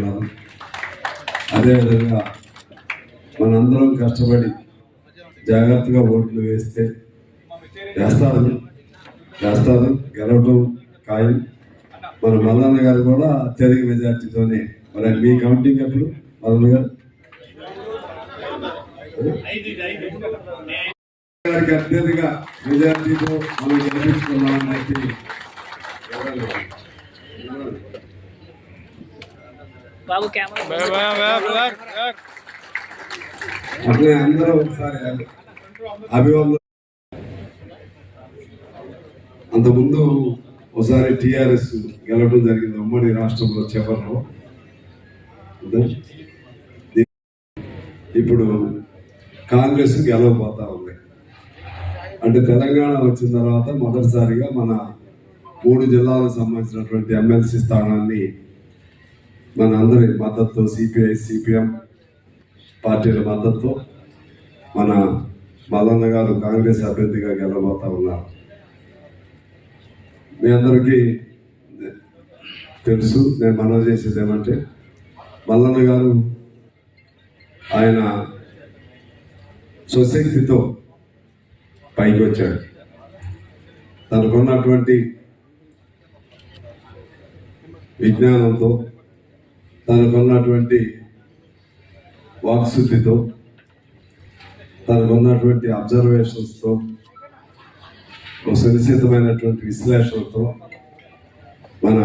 ఉన్నారు అదేవిధంగా మనందరం కష్టపడి జాగ్రత్తగా ఓట్లు వేస్తే వేస్తారు వేస్తారు గెలవటం ఖాయం. మన మల్లన్న గారు కూడా అత్యధిక మెజార్టీతోనే. మరి మీ కౌంటింగ్ ఎప్పుడు మల్లన్న గారు? గారికి అత్యధిక మెజార్టీతో మనం గెలిపించుకున్నామని చెప్పి బాబు కెమెరా అందరూ ఒకసారి అభివందన అంతకుముందు ఒకసారి టిఆర్ఎస్ గెలవడం జరిగింది. ఉమ్మడి రాష్ట్రంలో చివరిలో. ఇప్పుడు కాంగ్రెస్ గెలవబోతా ఉంది. అంటే తెలంగాణ వచ్చిన తర్వాత మొదటిసారిగా మన మూడు జిల్లాలకు సంబంధించినటువంటి ఎమ్మెల్సీ స్థానాన్ని మనందరి మద్దతు సిపిఐ సిపిఎం పార్టీల మద్దతు మన మల్లన్న గారు కాంగ్రెస్ అభ్యర్థిగా గెలబోతా ఉన్నారు. మీ అందరికీ తెలుసు నేను మనవి చేసేది ఏమంటే మల్లన్న గారు ఆయన స్వశక్తితో పైకి వచ్చాడు. తనకున్నటువంటి విజ్ఞానంతో తనకున్నటువంటి వాక్శుద్ధితో తనకున్నటువంటి అబ్జర్వేషన్స్తో ఒక సునిశ్చితమైనటువంటి విశ్లేషణతో మన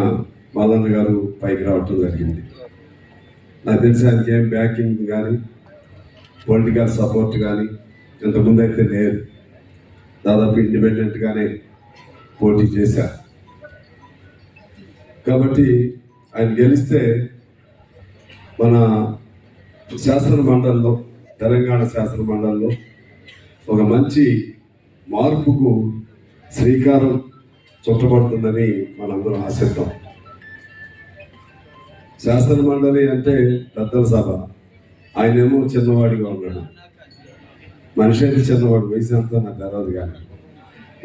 మదన్ గారు పైకి రావటం జరిగింది. నాకు తెలిసి ఆయనకి ఏం బ్యాకింగ్ కానీ పొలిటికల్ సపోర్ట్ కానీ ఇంతకుముందు అయితే లేదు. దాదాపు ఇండిపెండెంట్గానే పోటీ చేశారు. కాబట్టి ఆయన గెలిస్తే మన శాసన మండలిలో తెలంగాణ శాసన మండలిలో ఒక మంచి మార్పుకు శ్రీకారం చుట్టబడుతుందని మనందరం ఆశిద్దాం. శాసన మండలి అంటే పెద్దల సభ. ఆయనేమో చిన్నవాడిగా ఉన్నాడు. మనిషి అయితే చిన్నవాడు వయసు అంతా నాకు తెలియదు కానీ.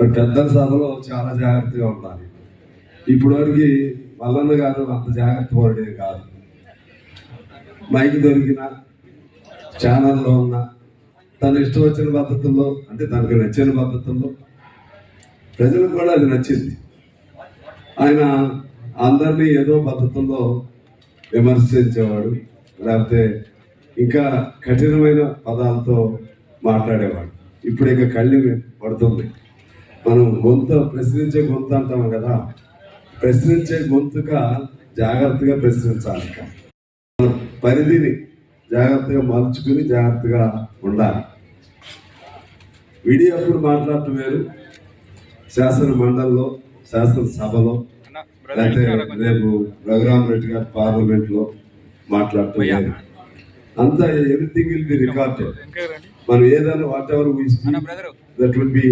మరి పెద్దల సభలో చాలా జాగ్రత్తగా ఉండాలి. ఇప్పుడు మల్లన్న గారు అంత జాగ్రత్త పడే కాదు. మైక్ దొరికిన ఛానల్లో ఉన్న తన ఇష్టం వచ్చిన పద్ధతుల్లో అంటే తనకు నచ్చిన పద్ధతుల్లో ప్రజలకు కూడా అది నచ్చింది. ఆయన అందరినీ ఏదో పద్ధతుల్లో విమర్శించేవాడు లేకపోతే ఇంకా కఠినమైన పదాలతో మాట్లాడేవాడు. ఇప్పుడు ఇక కళ్ళి పడుతుంది. మనం గొంతు ప్రశ్నించే గొంతు అంటాము కదా ప్రశ్నించే గొంతుగా జాగ్రత్తగా ప్రశ్నించాలి ఇక. పరిధిని జాగ్రత్తగా మలుచుకుని జాగ్రత్తగా ఉండాలి. వీడియో అప్పుడు మాట్లాడటం వేరు. శాసన మండలిలో శాసనసభలో లేకపోతే రేపు రఘురామ్ రెడ్డి గారు పార్లమెంట్లో మాట్లాడటం వేరు. అంతా ఎవ్రీథింగ్ విల్ బి రికార్డెడ్ మనం ఏదైనా whatever that will be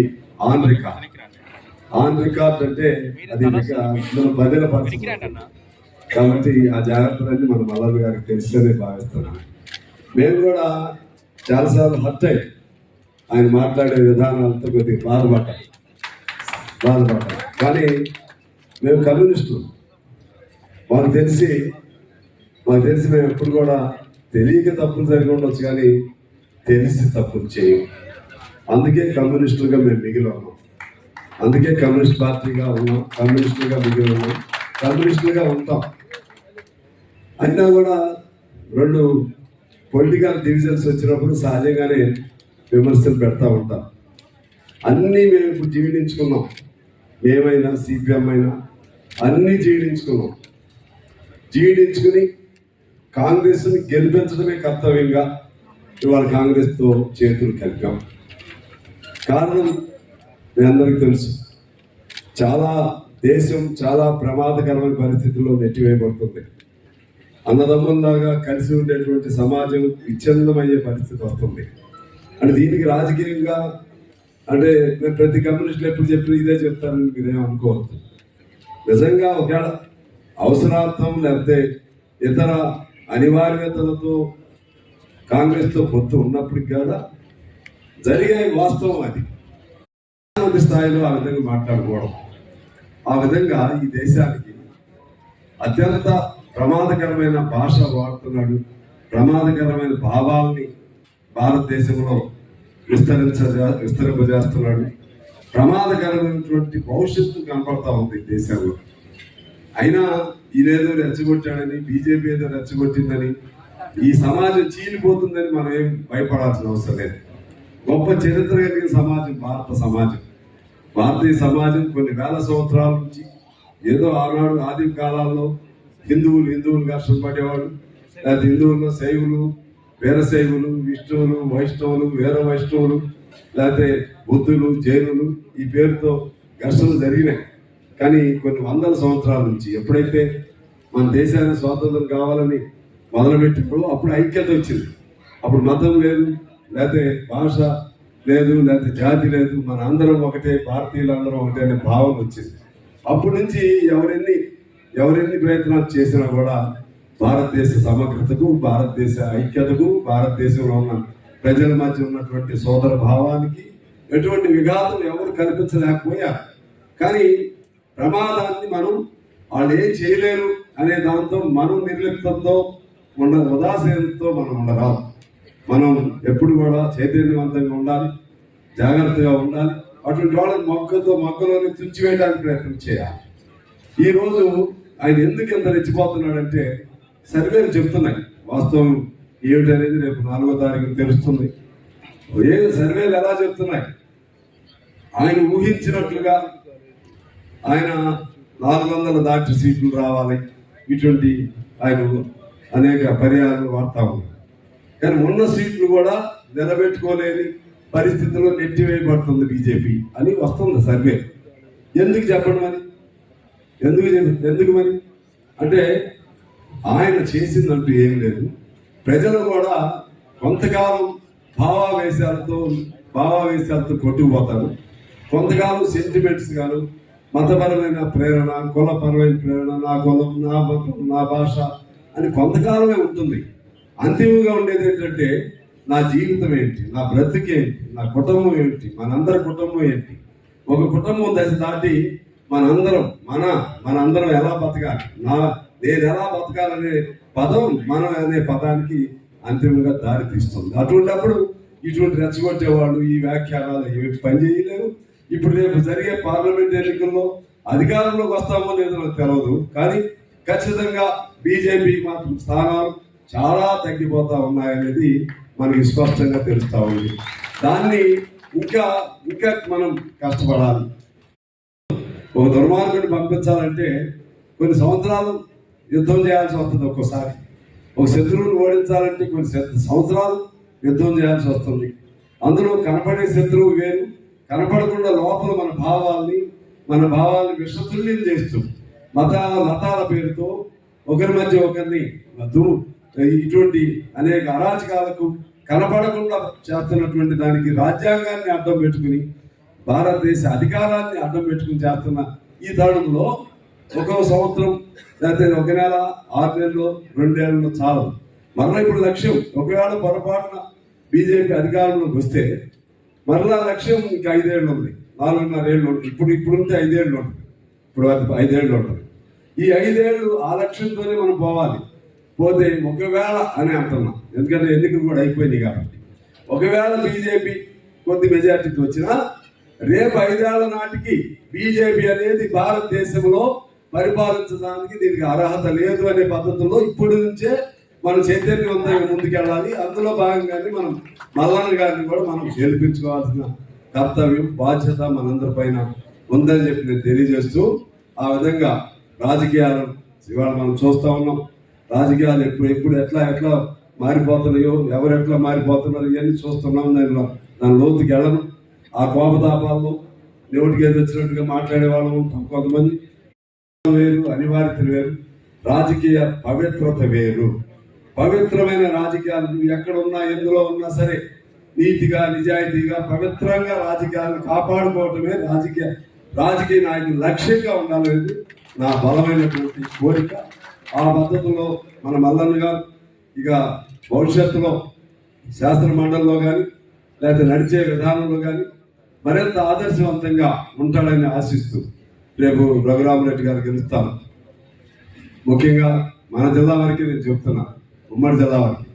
on record on record అంటే అది ఇక బదిల కాబట్టి ఆ జాగ్రత్తలన్నీ మన మల్లన్న గారికి తెలుస్తేనే భావిస్తున్నాం. మేము కూడా చాలాసార్లు హర్ట్ అయ్యి. ఆయన మాట్లాడే విధానాలతో కొద్దిగా బాధపడ్డాం. బాధపడ్డాం. కానీ మేము కమ్యూనిస్టులు. మాకు తెలిసి మాకు తెలిసి మేము ఎప్పుడు కూడా తెలియక తప్పులు జరిగి ఉండొచ్చు కానీ తెలిసి తప్పులు చేయం. అందుకే కమ్యూనిస్టులుగా మేము మిగిలి ఉన్నాం. అందుకే కమ్యూనిస్ట్ పార్టీగా ఉన్నాం కమ్యూనిస్టులుగా మిగిలి ఉన్నాం కమ్యూనిస్టులుగా ఉంటాం. అయినా కూడా రెండు పొలిటికల్ డివిజన్స్ వచ్చినప్పుడు సహజంగానే విమర్శలు పెడతా ఉంటాం. అన్నీ మేము ఇప్పుడు జీవించుకున్నాం మేమైనా సిపిఎం అయినా అన్నీ జీవించుకున్నాం జీవించుకుని కాంగ్రెస్ని గెలిపించడమే కర్తవ్యంగా ఇవాళ కాంగ్రెస్తో చేతులు కలిపాం. కారణం మీ అందరికీ తెలుసు. చాలా దేశం చాలా ప్రమాదకరమైన పరిస్థితుల్లో నెట్టివేయబడుతుంది. అన్నదమ్ముల్లాగా కలిసి ఉండేటువంటి సమాజం విచ్ఛిన్నమయ్యే పరిస్థితి వస్తుంది. అంటే దీనికి రాజకీయంగా అంటే నేను ప్రతి కమ్యూనిస్టులు ఎప్పుడు చెప్పిన ఇదే చెప్తారని మీరేం అనుకోవద్దు. నిజంగా ఒకవేళ అవసరార్థం లేకపోతే ఇతర అనివార్యతలతో కాంగ్రెస్తో పొత్తు ఉన్నప్పటికి కూడా జరిగే వాస్తవం అది. ప్రధానమంత్రి స్థాయిలో ఆ విధంగా మాట్లాడుకోవడం ఆ విధంగా ఈ దేశానికి అత్యంత ప్రమాదకరమైన భాష వాడుతున్నాడు. ప్రమాదకరమైన భావాల్ని భారతదేశంలో విస్తరించ విస్తరింపజేస్తున్నాడు. ప్రమాదకరమైనటువంటి భవిష్యత్తు కనపడతా ఉంది దేశంలో. అయినా ఈయనేదో రెచ్చగొట్టాడని బీజేపీ ఏదో రెచ్చగొట్టిందని ఈ సమాజం చీలిపోతుందని మనం ఏం భయపడాల్సిన అవసరం లేదు. గొప్ప చరిత్ర కలిగిన సమాజం భారత సమాజం. భారతీయ సమాజం కొన్ని వేల సంవత్సరాల నుంచి ఏదో ఆనాడు ఆది కాలాల్లో హిందువులు హిందువులుగా పడేవాడు లేకపోతే హిందువుల్లో శైవులు వీరశైవులు విష్ణువులు వైష్ణవులు వీర వైష్ణవులు లేకపోతే బుద్ధులు జైనులు ఈ పేరుతో ఘర్షణలు జరిగినాయి. కానీ కొన్ని వందల సంవత్సరాల నుంచి ఎప్పుడైతే మన దేశాన్ని స్వాతంత్రం కావాలని మొదలుపెట్టినప్పుడు అప్పుడు ఐక్యత వచ్చింది. అప్పుడు మతం లేదు లేకపోతే భాష లేదు లేకపోతే జాతి లేదు మన అందరం ఒకటే భారతీయులు అందరం ఒకటే అనే భావన వచ్చింది. అప్పటి నుంచి ఎవరెన్ని ఎవరెన్ని ప్రయత్నాలు చేసినా కూడా భారతదేశ సమగ్రతకు భారతదేశ ఐక్యతకు భారతదేశంలో ఉన్న ప్రజల మధ్య ఉన్నటువంటి సోదర భావానికి ఎటువంటి విఘాతం ఎవరు కనిపించలేకపోయా కానీ ప్రమాదాన్ని మనం వాళ్ళు ఏం చేయలేరు అనే దాంతో మనం నిర్లిప్తంతో ఉండ ఉదాసీనతో మనం ఉండరా మనం ఎప్పుడు కూడా చైతన్యవంతంగా ఉండాలి జాగ్రత్తగా ఉండాలి అటువంటి వాళ్ళని మొక్కతో మొక్కలోని తుంచివేయడానికి ప్రయత్నం చేయాలి. ఈరోజు ఆయన ఎందుకు ఎంత రెచ్చిపోతున్నాడంటే సర్వేలు చెప్తున్నాయి. వాస్తవం ఏమిటనేది రేపు నాలుగో తారీఖు తెలుస్తుంది. ఏ సర్వేలు ఎలా చెప్తున్నాయి? ఆయన ఊహించినట్లుగా ఆయన నాలుగు వందల దాటి సీట్లు రావాలి. ఇటువంటి ఆయన అనేక పర్యాలు వాడతా ఉన్నాయి కానీ ఉన్న సీట్లు కూడా నిలబెట్టుకోలేని పరిస్థితుల్లో నెట్టివేయబడుతుంది బీజేపీ అని వస్తుంది సర్వే. ఎందుకు చెప్పండి మరి ఎందుకు ఎందుకు మరి? అంటే ఆయన చేసిందంటూ ఏం లేదు. ప్రజలు కూడా కొంతకాలం భావావేశాలతో భావావేశాలతో కొట్టుకుపోతారు. కొంతకాలం సెంటిమెంట్స్ గాను మతపరమైన ప్రేరణ కులపరమైన ప్రేరణ నా కులం నా మతం నా భాష అని కొంతకాలమే ఉంటుంది. అంతిమంగా ఉండేది ఏంటంటే నా జీవితం ఏంటి నా బ్రతికేంటి నా కుటుంబం ఏంటి మనందరి కుటుంబం ఏంటి? ఒక కుటుంబం దశ దాటి మనందరం మన మనందరం ఎలా బతకాలి? నా నేను ఎలా బతకాలనే పదం మనం అనే పదానికి అంతిమంగా దారి తీస్తుంది. అటువంటిప్పుడు ఇటువంటి రెచ్చగొట్టేవాళ్ళు ఈ వ్యాఖ్యానాలు ఏమిటి పని చేయలేవు. ఇప్పుడు రేపు జరిగే పార్లమెంట్ ఎన్నికల్లో అధికారంలోకి వస్తామో లేదో నాకు తెలియదు కానీ ఖచ్చితంగా బీజేపీ మాత్రం స్థానాలు చాలా తగ్గిపోతా ఉన్నాయనేది మనకి స్పష్టంగా తెలుస్తూ ఉంది. దాన్ని ఇంకా ఇంకా మనం కష్టపడాలి. ఒక దుర్మార్గుడిని పంపించాలంటే కొన్ని సంవత్సరాలు యుద్ధం చేయాల్సి వస్తుంది ఒక్కోసారి. ఒక శత్రువుని ఓడించాలంటే కొన్ని సంవత్సరాలు యుద్ధం చేయాల్సి వస్తుంది. అందులో కనపడే శత్రువు వేరు కనపడకుండా లోపల మన భావాల్ని మన భావాల్ని విషతుల్యం చేస్తూ మత మతాల పేరుతో ఒకరి మధ్య ఒకరిని దు ఇటువంటి అనేక అరాచకాలకు కనపడకుండా చేస్తున్నటువంటి దానికి రాజ్యాంగాన్ని అడ్డం పెట్టుకుని భారతదేశ అధికారాన్ని అడ్డం పెట్టుకుని చేస్తున్న ఈ తరుణంలో ఒక సంవత్సరం లేకపోతే ఒక నెల ఆరు నెలలు రెండేళ్ళలో చాలు. మరలా ఇప్పుడు లక్ష్యం ఒకవేళ పొరపాటున బీజేపీ అధికారంలోకి వస్తే మరలా లక్ష్యం ఇంకా ఐదేళ్ళు ఉంది. నాలుగున్నర ఏళ్ళు ఉంటుంది ఇప్పుడు ఇప్పుడు ఉంటే ఐదేళ్ళు ఉంటుంది ఇప్పుడు అది ఐదేళ్ళు ఉంటుంది ఈ ఐదేళ్ళు ఆ లక్ష్యంతోనే మనం పోవాలి. పోతే ఒకవేళ అని అంటున్నాం. ఎందుకంటే ఎన్నికలు కూడా అయిపోయినాయి కాబట్టి. ఒకవేళ బీజేపీ కొద్ది మెజార్టీతో వచ్చినా రేపు ఐదేళ్ళ నాటికి బీజేపీ అనేది భారతదేశంలో పరిపాలించడానికి దీనికి అర్హత లేదు అనే పద్ధతుల్లో ఇప్పటి నుంచే మనం చైతన్యవంతంగా ముందుకెళ్ళాలి. అందులో భాగంగానే మనం మల్లన్న గారిని కూడా మనం గెలిపించుకోవాల్సిన కర్తవ్యం బాధ్యత మనందరి పైన ఉందని చెప్పి నేను తెలియజేస్తూ ఆ విధంగా రాజకీయాలు ఇవాళ మనం చూస్తూ ఉన్నాం. రాజకీయాలు ఎప్పుడు ఎప్పుడు ఎట్లా ఎట్లా మారిపోతున్నాయో ఎవరు ఎట్లా మారిపోతున్నారో ఇవన్నీ చూస్తున్నాం. దానిలో దాని లోతుకి వెళ్ళను ఆ కోపతాపాల్లో నోటికి ఏది వచ్చినట్టుగా మాట్లాడే వాళ్ళు ఉంటాం కొంతమంది. వేరు అనివార్యత వేరు రాజకీయ పవిత్రత వేరు. పవిత్రమైన రాజకీయాలు నువ్వు ఎక్కడ ఉన్నా ఎందులో ఉన్నా సరే నీతిగా నిజాయితీగా పవిత్రంగా రాజకీయాలను కాపాడుకోవటమే రాజకీయ రాజకీయ నాయకులు లక్ష్యంగా ఉండాలనేది నా బలమైనటువంటి కోరిక. ఆ పద్ధతిలో మన మల్లన్న గారు ఇక భవిష్యత్తులో శాస్త్ర మండలిలో కానీ లేకపోతే నడిచే విధానంలో కానీ మరింత ఆదర్శవంతంగా ఉంటాడని ఆశిస్తూ రేపు రఘురామరెడ్డి గారు గెలుస్తాను ముఖ్యంగా మన జిల్లా వారికి నేను చెప్తున్నా ఉమ్మడి జిల్లా వారికి.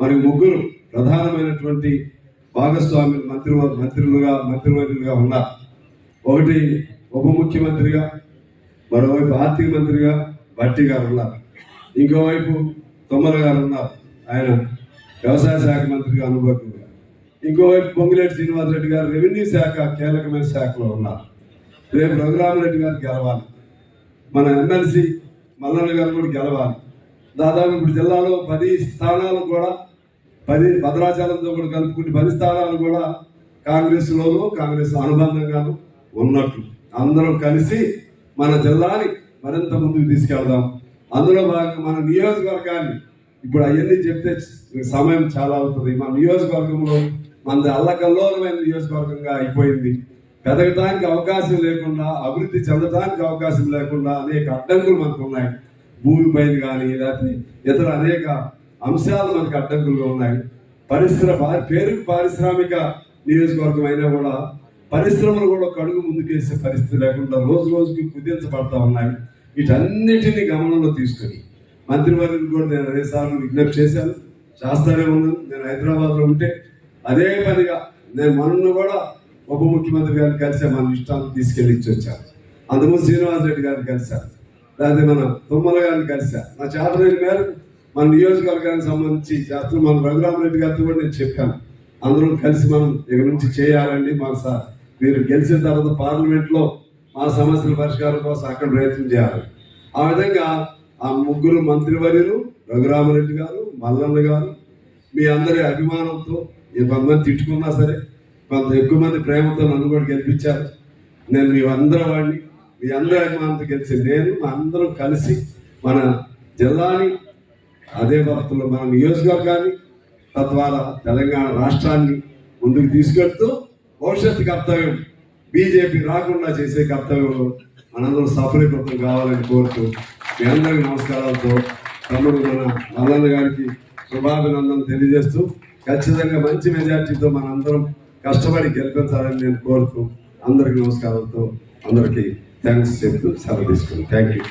మరి ముగ్గురు ప్రధానమైనటువంటి భాగస్వాములు మంత్రి మంత్రులుగా మంత్రివర్యులుగా ఉన్నారు ఒకటి ఉప ముఖ్యమంత్రిగా మరోవైపు ఆర్థిక మంత్రిగా భట్టి గారు ఉన్నారు. ఇంకోవైపు తొమ్మల గారు ఉన్నారు. ఆయన వ్యవసాయ శాఖ మంత్రిగా అనుభవంగా ఇంకోవైపు పొంగిరెడ్డి శ్రీనివాసరెడ్డి గారు రెవెన్యూ శాఖ కీలకమైన శాఖలో ఉన్నారు. రేపు రఘురామరెడ్డి గారు గెలవాలి. మన ఎమ్మెల్సీ మల్లన్న గారు కూడా గెలవాలి. దాదాపు ఇప్పుడు జిల్లాలో పది స్థానాలు కూడా పది భద్రాచలంతో కూడా కలుపుకుంటే పది స్థానాలు కూడా కాంగ్రెస్లోనూ కాంగ్రెస్ అనుబంధంగాను ఉన్నట్లు అందరం కలిసి మన జిల్లాని మరింత ముందుకు తీసుకెళ్దాం. అందులో భాగంగా మన నియోజకవర్గాన్ని ఇప్పుడు అవన్నీ చెప్తే సమయం చాలా అవుతుంది. మన నియోజకవర్గంలో మనది అల్లకల్లోలమైన నియోజకవర్గంగా అయిపోయింది. ఎదగటానికి అవకాశం లేకుండా అభివృద్ధి చెందడానికి అవకాశం లేకుండా అనేక అడ్డంకులు మనకు ఉన్నాయి. భూమి పైన కానీ లేకపోతే ఇతర అనేక అంశాలు మనకు అడ్డంకులుగా ఉన్నాయి. పరిశ్రమ పేరుకు పారిశ్రామిక నియోజకవర్గం అయినా కూడా పరిశ్రమలు కూడా కడుగు ముందుకేసే పరిస్థితి లేకుండా రోజు రోజుకి కుదించబడతా ఉన్నాయి. వీటన్నిటిని గమనంలో తీసుకొని మంత్రివర్యులు కూడా నేను అనేసార్లు విజ్ఞప్తి చేశాను. చేస్తానే ఉన్నాను నేను హైదరాబాద్లో ఉంటే అదే పనిగా నేను మొన్న కూడా ఉప ముఖ్యమంత్రి గారిని కలిసే మన ఇష్టాన్ని తీసుకెళ్ళి ఇచ్చి వచ్చాను అందుకు శ్రీనివాస్ రెడ్డి గారిని కలిశాను లేకపోతే మన తుమ్మల గారిని కలిసా నా చేతలేని మేరకు మన నియోజకవర్గానికి సంబంధించి చేస్తున్న మన రఘురామరెడ్డి గారితో కూడా నేను చెప్పాను. అందరం కలిసి మనం ఇక నుంచి చేయాలండి మాకు సార్ మీరు గెలిచిన తర్వాత పార్లమెంట్లో మా సమస్యల పరిష్కారం కోసం అక్కడ ప్రయత్నం చేయాలి. ఆ విధంగా ఆ ముగ్గురు మంత్రివర్యులు రఘురామరెడ్డి గారు మల్లన్న గారు మీ అందరి అభిమానంతో కొంతమంది తిట్టుకున్నా సరే కొంత ఎక్కువ మంది ప్రేమతో నన్ను కూడా గెలిపించారు. నేను మీ అందరి వాడిని మీ అందరి అభిమానంతో గెలిచి నేను మా అందరం కలిసి మన జిల్లాని అదే పద్ధతిలో మన నియోజకవర్గాన్ని తద్వారా తెలంగాణ రాష్ట్రాన్ని ముందుకు తీసుకెళ్తూ భవిష్యత్తు కర్తవ్యం బీజేపీ రాకుండా చేసే కర్తవ్యంలో మనందరం సఫలీకృతం కావాలని కోరుతూ మీ అందరికీ నమస్కారాలతో తమ్ముడు మన మల్లన్న గారికి శుభాభినందనలు తెలియజేస్తూ ఖచ్చితంగా మంచి మెజార్టీతో మనందరం కష్టపడి గెలిపించాలని నేను కోరుతూ అందరికీ నమస్కారాలతో అందరికీ థ్యాంక్స్ చెప్తూ సెలవు తీసుకున్నాను థ్యాంక్ యూ